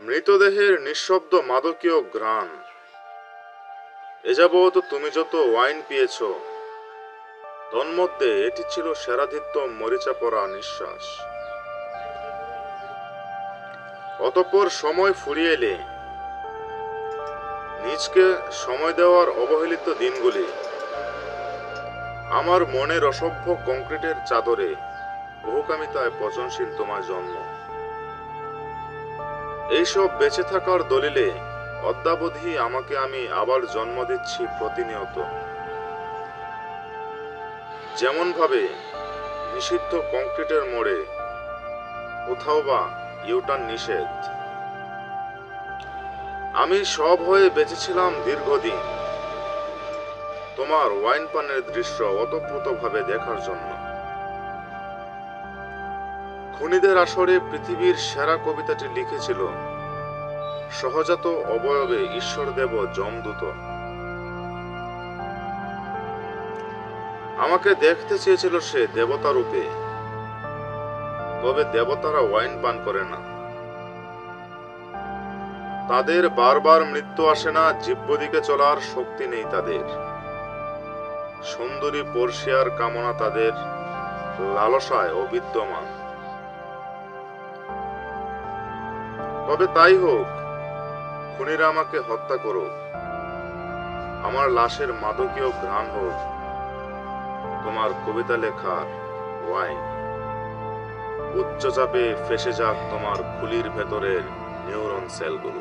মৃতদেহের নিঃশব্দ মাদকীয় ঘ্রাণ। এ যাবৎ তুমি যত ওয়াইন পিয়েছ, তন্মধ্যে এটি ছিল সেরাধিত্য মরিচা পরা নিঃশ্বাস। অতঃপর সময় ফুরিয়ে এলে, নিজকে সময় দেওয়ার অবহেলিত দিনগুলি আমার মনের অসভ্য কংক্রিটের চাদরে বহুকামিতায় পচনশীল তোমার জন্ম। এইসব বেঁচে থাকার দলিলে অদ্যাবধি আমাকে আমি আবার জন্ম দিচ্ছি প্রতিনিয়ত। যেমন ভাবে নিষিদ্ধ কংক্রিটের মোড়ে কোথাও বা ইউটার্ন নিষেধ। আমি সব হয়ে বেঁচেছিলাম দীর্ঘদিন। তোমার ওয়াইন পানের দৃশ্য অতপ্রতভাবে দেখার জন্য। খুনিদের আসরে পৃথিবীর সেরা কবিতাটি লিখেছিল, সহজাত অবয়বে ঈশ্বরদেব যমদূত। আমাকে দেখতে চেয়েছিল সে দেবতা রূপে, তবে দেবতারা ওয়াইন পান করে না। তাদের বারবার মৃত্যু আসে না জীব্যদিকে চলার শক্তি নেই তাদের। সুন্দরী পর্ষিয়ার কামনা তাদের, লালসায় অবিদ্যমান তবে তাই হোক, খুনিরা আমাকে হত্যা করো আমার লাশের মাদকীয় ঘ্রাণ হোক, তোমার কবিতা লেখার ওয়াইন। উচ্চ চাপে ফেসে যাক তোমার খুলির ভেতরের নিউরন সেলগুলো।